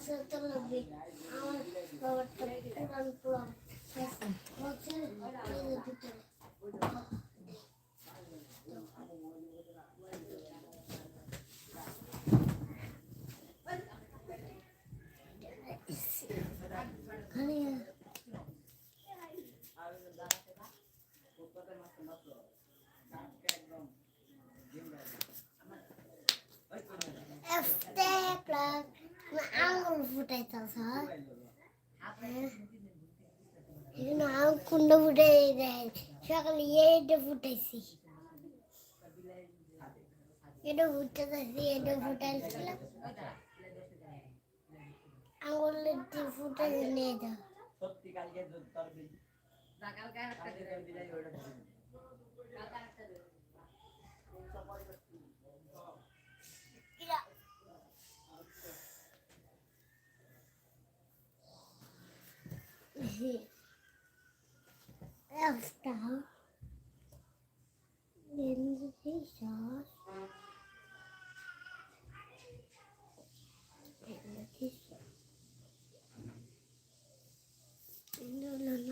বছর বছর তো আঙুল কুন্ড ফুটাই দেয় সকালে এইটা ফুটাইছি এটা এটা ফুটাইছিলাম আঙুলের দিয়ে ফুটাই নিয়ে যাও সত্যি After then he saw and he saw. No, no, no.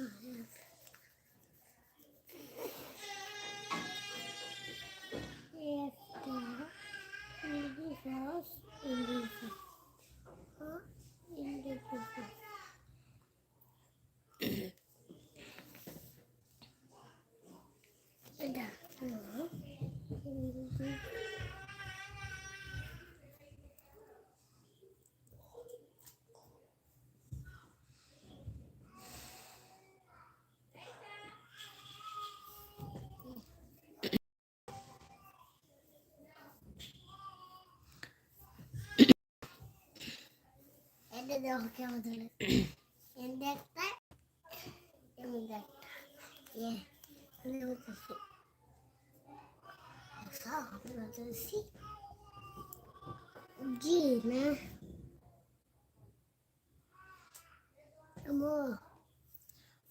Ama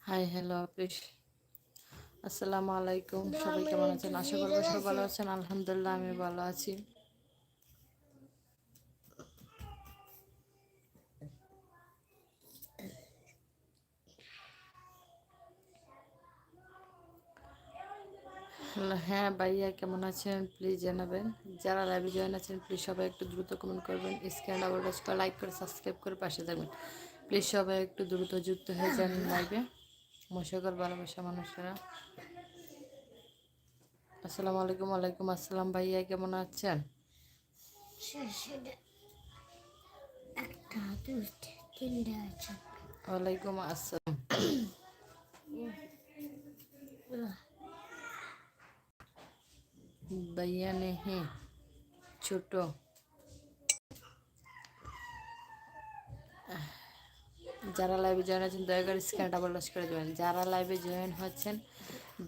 hi hello আপিস আসসালামু আলাইকুম সবাই কেমন আছেন আশা করব সবাই ভালো আছেন আলহামদুলিল্লাহ আমি ভালো আছি হ্যাঁ ভাইয়া কেমন আছেন? প্লিজ জানাবেন। যারা লাইভে জয়েন আছেন প্লিজ সবাই একটু দ্রুত কমেন্ট করবেন। স্ক্যান ডাবল টাচ করে লাইক করে সাবস্ক্রাইব করে পাশে থাকবেন। প্লিজ সবাই একটু দ্রুত যুক্ত হয়ে যান লাইভে মশাকর ভালোবাসা মানুষেরা। আসসালামু আলাইকুম ওয়ালাইকুম আসসালাম ভাইয়া কেমন আছেন? ওয়ালাইকুম আসসালাম। ভাইয়া নেহি ছোট যারা লাইভে জয়েন আছেন, দয়া করে স্ক্যান ডাবল টাচ করে দেবেন। যারা লাইভে জয়েন হচ্ছেন,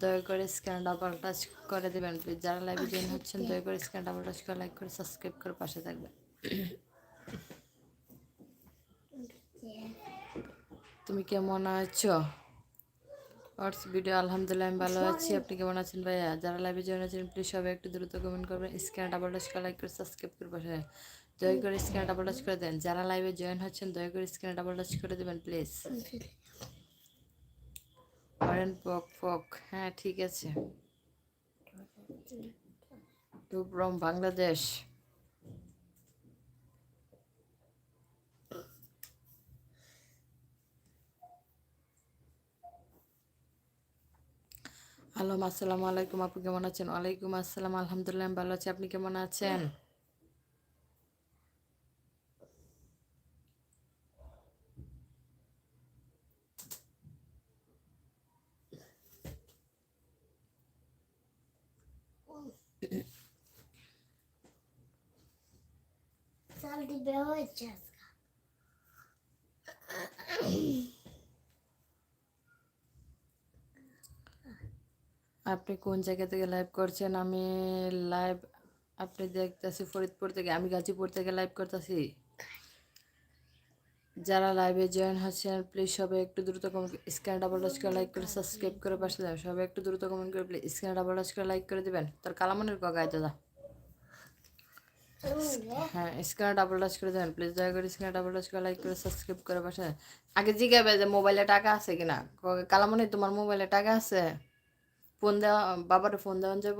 দয়া করে স্ক্যান ডাবল টাচ করে দেবেন। যারা লাইভে জয়েন হচ্ছেন, দয়া করে স্ক্যান ডাবল টাচ করে লাইক করে সাবস্ক্রাইব করে পাশে থাকবেন। তুমি কেমন আছো? হোয়াটস ভিডিও আলহামদুলিল্লাহ আমি ভালো আছি। আপনি কেমন আছেন ভাইয়া? যারা লাইভে জয়েন আছেন প্লিজ সবাই একটু দ্রুত কমেন্ট করবেন। স্ক্যান ডাবল টাচ করে লাইক করে সাবস্ক্রাইব করে থাকবেন। দয়া করে স্ক্যান ডাবল টাচ করে দেন। যারা লাইভে জয়েন হচ্ছেন, দয়া করে স্ক্যান ডাবল টাচ করে দেবেন প্লিজ করেন পক পক হ্যাঁ ঠিক আছে। টু ফ্রম বাংলাদেশ হ্যালো আসসালামু আলাইকুম আপু কেমন আছেন ওয়ালাইকুম আসসালাম আলহামদুলিল্লাহ আমি ভালো আছি আপনি কেমন আছেন চাল দিবে হয়েছে আজকে আপনি কোন জায়গা থেকে লাইভ করছেন? আমি লাইভ আপনি দেখতেছি ফরিদপুর থেকে, আমি গাজীপুর থেকে লাইভ করতেছি। যারা লাইভে জয়েন হচ্ছেন প্লিজ সবাই একটু দ্রুত কমেন্ট স্ক্যান ডাবল টাচ করে লাইক করে সাবস্ক্রাইব করে পাশে দেবেন সবাই একটু দ্রুত কমেন্ট করে প্লিজ স্ক্যান ডাবল টাচ করে লাইক করে দিবেন। তোর কালামনের কগায় দাদা? হ্যাঁ স্ক্রিনে ডাবল টাচ করে দেবেন প্লিজ দয়া করে স্ক্রিনে ডাবল টাচ করে লাইক করে সাবস্ক্রাইব করে পাশে আগে জিজ্ঞাবে যে মোবাইলে টাকা আছে কিনা? ক- কালামণি, তোমার মোবাইলে টাকা আছে? ফোন দেওয়া, বাবার ফোন দেওয়া যাব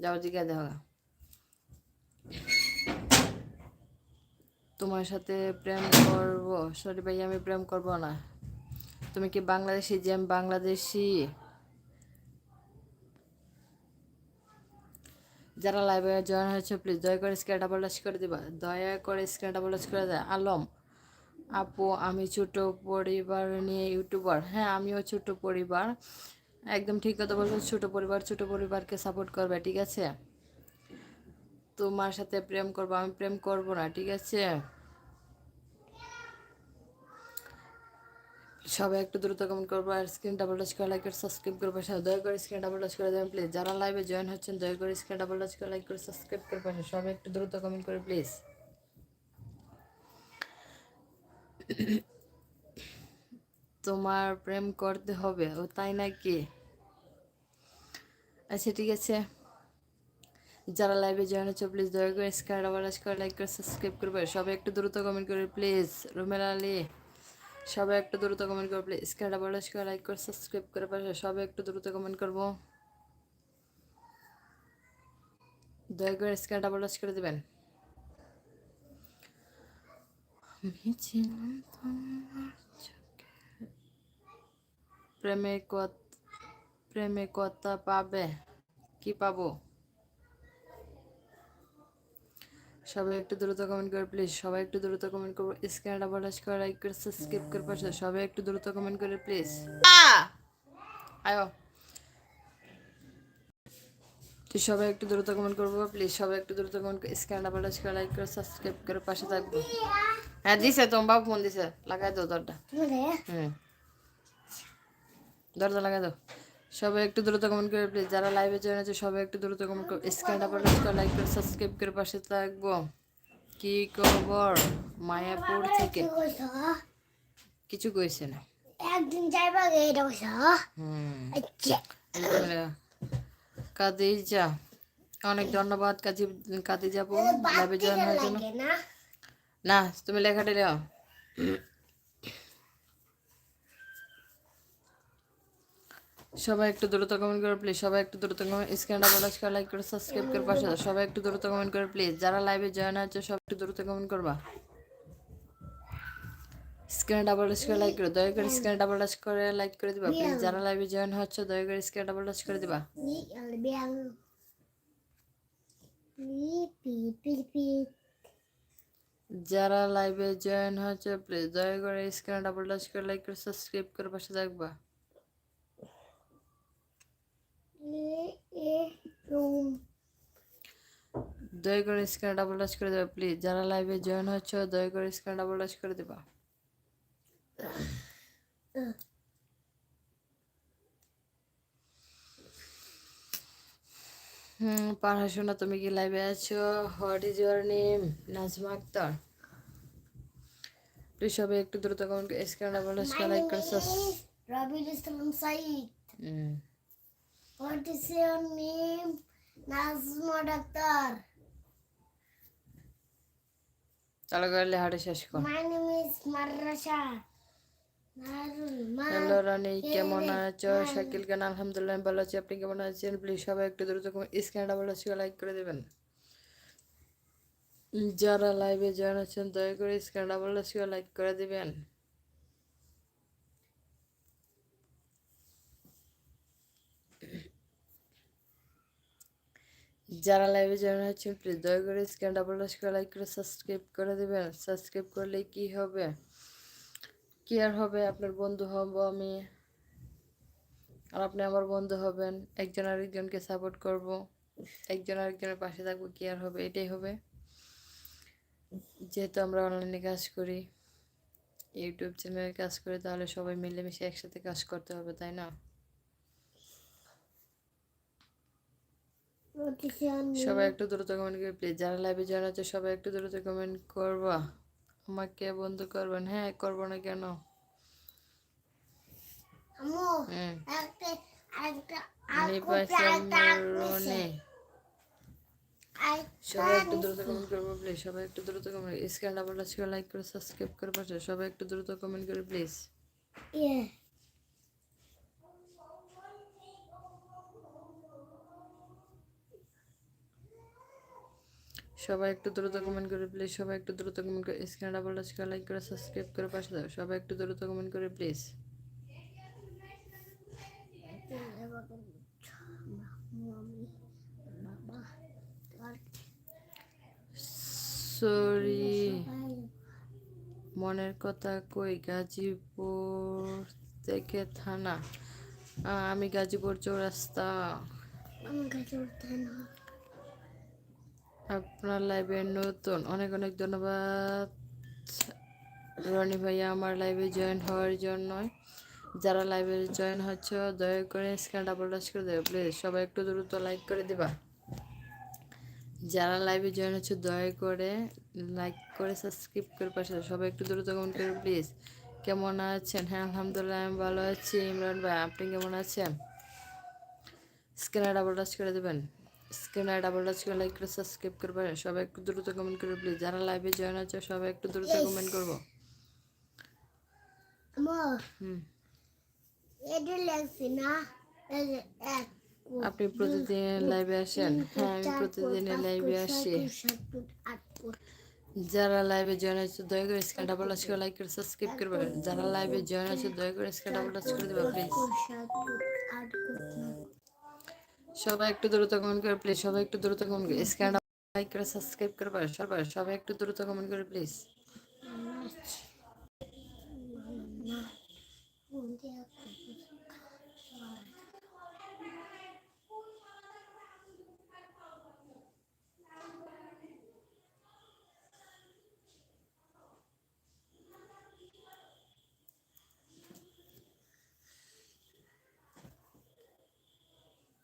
যাও জিজ্ঞা দেওয়া তোমার সাথে প্রেম করব? সরি ভাই, আমি প্রেম করব না। তুমি কি বাংলাদেশি? যে আমি বাংলাদেশি। যারা লাইভে জয়েন হয়েছে প্লিজ দয়া করে স্ক্রিন ডাবল টাচ করে দিবা। দয়া করে স্ক্রিন ডাবল টাচ করে দেয়। আলম, আপু, আমি ছোট পরিবার নিয়ে ইউটিউবার হ্যাঁ আমিও ছোট পরিবার। একদম ঠিক কথা বলছো, ছোট পরিবার, ছোট পরিবারকে সাপোর্ট করবে, ঠিক আছে? তোমার সাথে প্রেম করব, আমি প্রেম করব না, ঠিক আছে? সবাই একটু দ্রুত কমেন্ট করব আর স্ক্রিন ডাবল টাচ করে লাইক করে সাবস্ক্রাইব করব দয়া করে স্ক্রিন ডাবল টাচ করে দেবেন প্লিজ যারা লাইভে জয়েন হচ্ছেন, দয়া করে স্ক্রিন ডাবল টাচ করে লাইক করে সাবস্ক্রাইব করে পাশে। সবাই একটু দ্রুত কমেন্ট করে প্লিজ তোমার প্রেম করতে হবে, ও তাই নাকি? আচ্ছা ঠিক আছে। যারা লাইভে জয়েন হচ্ছে প্লিজ দয়া করে ডাবল টাচ করে লাইক করে সাবস্ক্রাইব করবে। সবাই একটু দ্রুত কমেন্ট করে প্লিজ রুমেল আলী, সবাই একটু দ্রুত কমেন্ট করবে প্লিজ ডাবল টাচ করে লাইক করে সাবস্ক্রাইব করে পাশে সবাই একটু দ্রুত কমেন্ট করব। দয়া করে স্ক্রিন ডাবল করে দেবেন। আমি ছিলাম তোমার। প্রেমে প্রেমে কথা পাবে কি পাবো? সবাই একটু দ্রুত কমেন্ট করে প্লিজ সবাই একটু দ্রুত কমেন্ট করব স্ক্রিন ডাবল টাচ করে লাইক করে সাবস্ক্রাইব করে পাশে। সবাই একটু দ্রুত কমেন্ট করে প্লিজ আয়ো। তো সবাই একটু দ্রুত কমেন্ট করব প্লিজ সবাই একটু দ্রুত কমেন্ট করে। স্ক্রিন ডাবল টাচ করে লাইক করে সাবস্ক্রাইব করে পাশে থাকব। হ্যাঁ দিছে তোমার বাবু ফোন দিছে। লাগাই দাও দরটা হুম। দরজা লাগাই দাও। সবাই একটু দ্রুত কমেন্ট করে প্লিজ যারা লাইভে জয়েন আছে সবাই একটু দ্রুত কমেন্ট করে। টাচ করে লাইক করে সাবস্ক্রাইব করে পাশে থাকব। কি খবর? মায়াপুর থেকে? কিছু কইছে না। একদিন যাইবা গে এটা কইছ হুম। আচ্ছা। কাদিজা অনেক ধন্যবাদ কাজী কাদিজা আপু। লাইভে জয়েন হওয়ার জন্য। না। না তুমি লেখাটা লেও। সবাই একটু দ্রুত কমেন্ট করে প্লিজ সবাই একটু দ্রুত কমেন্ট স্ক্রিন ডাবল টাচ করে লাইক করে সাবস্ক্রাইব করে পাশে। সবাই একটু দ্রুত কমেন্ট করে প্লিজ যারা লাইভে জয়েন আছে সব একটু দ্রুত কমেন্ট করবা স্ক্রিন ডাবল টাচ করে লাইক করে দয়া করে স্ক্রিন ডাবল টাচ করে লাইক করে দিবা প্লিজ যারা লাইভে জয়েন হচ্ছে দয়া করে স্ক্রিন ডাবল টাচ করে দিবা যারা লাইভে জয়েন হচ্ছে প্লিজ দয়া করে স্ক্রিন ডাবল টাচ করে লাইক করে সাবস্ক্রাইব করে পাশে থাকবা দয়া করে স্ক্রিন ডাবল টাচ করে দেবা প্লিজ যারা লাইভে জয়েন হচ্ছে দয়া করে স্ক্রিন ডাবল টাচ করে দেবা। হুম পড়াশোনা তুমি কি লাইভে আছো? What is your name Nazma Akter. Please সবাই একটু দ্রুত কমেন্ট স্ক্রিন ডাবল টাচ করে লাইক করে হুম। What is your name? Nazma Doctor চালু করলে হাটে শেষ কর। হ্যালো রানি কেমন আছো? শাকিল খান আলহামদুলিল্লাহ ভালো আছি। আপনি কেমন আছেন? প্লিজ সবাই একটু দ্রুত স্ক্রিন ডাবল লাইক করে দেবেন। যারা লাইভে জয়েন আছেন দয়া করে স্ক্রিন ডাবল লাইক করে দিবেন। যারা লাইভে জয়েন আছেন প্লিজ দয়া করে স্ক্রিন ডাবল লাইক করে সাবস্ক্রাইব করে দিবেন। সাবস্ক্রাইব করলে কি হবে? কি আর হবে? আপনার বন্ধু হব আমি। আর আপনি আমার বন্ধু হবেন। একজন আরেকজনকে সাপোর্ট করব। একজন আরেকজনের পাশে থাকব, কি আর হবে? এটাই হবে। যেহেতু আমরা অনলাইনে কাজ করি ইউটিউব চ্যানেলে কাজ করি, তাহলে সবাই মিলেমিশে একসাথে কাজ করতে হবে, তাই না? সবাই একটু দ্রুত কমেন্ট করে প্লিজ যারা লাইভে জয়েন আছে সবাই একটু দ্রুত কমেন্ট করবা। আমাকে বন্ধু করবেন। হ্যাঁ করব না কেন? লাইক সবাই একটু দ্রুত কমেন্ট করব প্লিজ সবাই একটু দ্রুত comment scan double touch like করে সাবস্ক্রাইব করে পাশে। সবাই একটু দ্রুত কমেন্ট করে প্লিজ সবাই একটু দ্রুত কমেন্ট করে প্লিজ সবাই একটু দ্রুত কমেন্ট করে স্ক্যান ডাবল টাচ করে লাইক করে সাবস্ক্রাইব করে পাশে দাও সবাই একটু দ্রুত কমেন্ট করে প্লিজ সরি মনের কথা কই? গাজীপুর থেকে থানা। আমি গাজীপুর চৌরাস্তা। আমার কাছে উঠতে না আপনার লাইভে নতুন। অনেক অনেক ধন্যবাদ। রনি ভাইয়া, আমার লাইভে জয়েন হওয়ার জন্য যারা লাইভে জয়েন হচ্ছে, দয়া করে স্ক্যান ডাবল টাচ করে দেবে প্লিজ সবাই একটু দ্রুত লাইক করে দিবা। যারা লাইভে জয়েন হচ্ছে, দয়া করে লাইক করে সাবস্ক্রাইব করে পাশে সবাই একটু দ্রুত কমেন্ট করে প্লিজ কেমন আছেন? হ্যাঁ আলহামদুলিল্লাহ, আমি ভালো আছি। ইমরান ভাই, আপনি কেমন আছেন? স্ক্রিনে ডাবল টাচ করে দেবেন। স্ক্রিনে ডাবল টাচ করে লাইক করে সাবস্ক্রাইব করে পারেন সবাই একটু দ্রুত কমেন্ট করে প্লিজ যারা লাইভে জয়েন আছে সবাই একটু দ্রুত কমেন্ট করব। আপনি প্রতিদিন লাইভে আসেন? হ্যাঁ আমি প্রতিদিন লাইভে আসি। যারা লাইভে জয়েন আছে দয়া করে স্ক্রিন ডাবল টাচ করে লাইক করে সাবস্ক্রাইব করে পারেন যারা লাইভে জয়েন আছে দয়া করে স্ক্রিন ডাবল টাচ করে দেবেন প্লিজ সবাই একটু দ্রুত কমেন্ট করে প্লিজ সবাই একটু দ্রুত কমেন্ট করে স্ক্যান লাইক করে সাবস্ক্রাইব করে পারে সবাই সবাই একটু দ্রুত কমেন্ট করে প্লিজ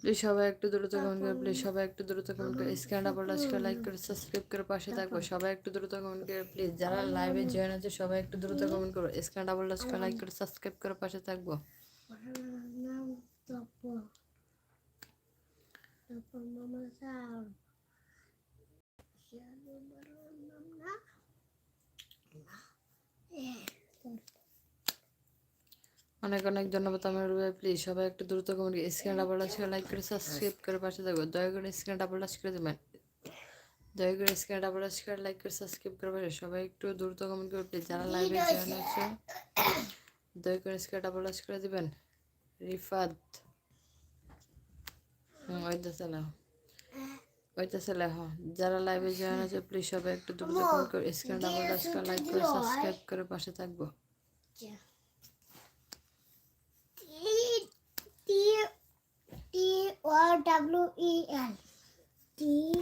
প্লিজ সবাই একটু দ্রুত কমেন্ট করে প্লিজ সবাই একটু দ্রুত কমেন্ট করে। স্ক্যান ডাবল টাচ করে লাইক করে সাবস্ক্রাইব করে পাশে থাকব। সবাই একটু দ্রুত কমেন্ট করে প্লিজ। যারা লাইভে জয়েন আছে সবাই একটু দ্রুত কমেন্ট করো। স্ক্যান ডাবল টাচ করে লাইক করে সাবস্ক্রাইব করে পাশে থাকব। অনেক অনেক ধন্যবাদ আমার রুবাই প্লিজ সবাই একটু দ্রুত কমেন্ট করে স্ক্রিন ডাবল করে লাইক করে সাবস্ক্রাইব করে পাশে থাকব দয়া করে স্ক্রিন ডাবল করে দেবেন। দয়া করে স্ক্রিন ডাবল করে লাইক করে সাবস্ক্রাইব করে পাশে। সবাই একটু দ্রুত কমেন্ট করে প্লিজ যারা লাইভে জয়েন আছে দয়া করে স্ক্রিন ডাবল করে দিবেন। রিফাত। ওইটা চালাও হ্যাঁ। যারা লাইভে জয়েন আছে প্লিজ সবাই একটু দ্রুত কমেন্ট করে স্ক্রিন ডাবল করে লাইক করে সাবস্ক্রাইব করে পাশে থাকব। T T O W E L T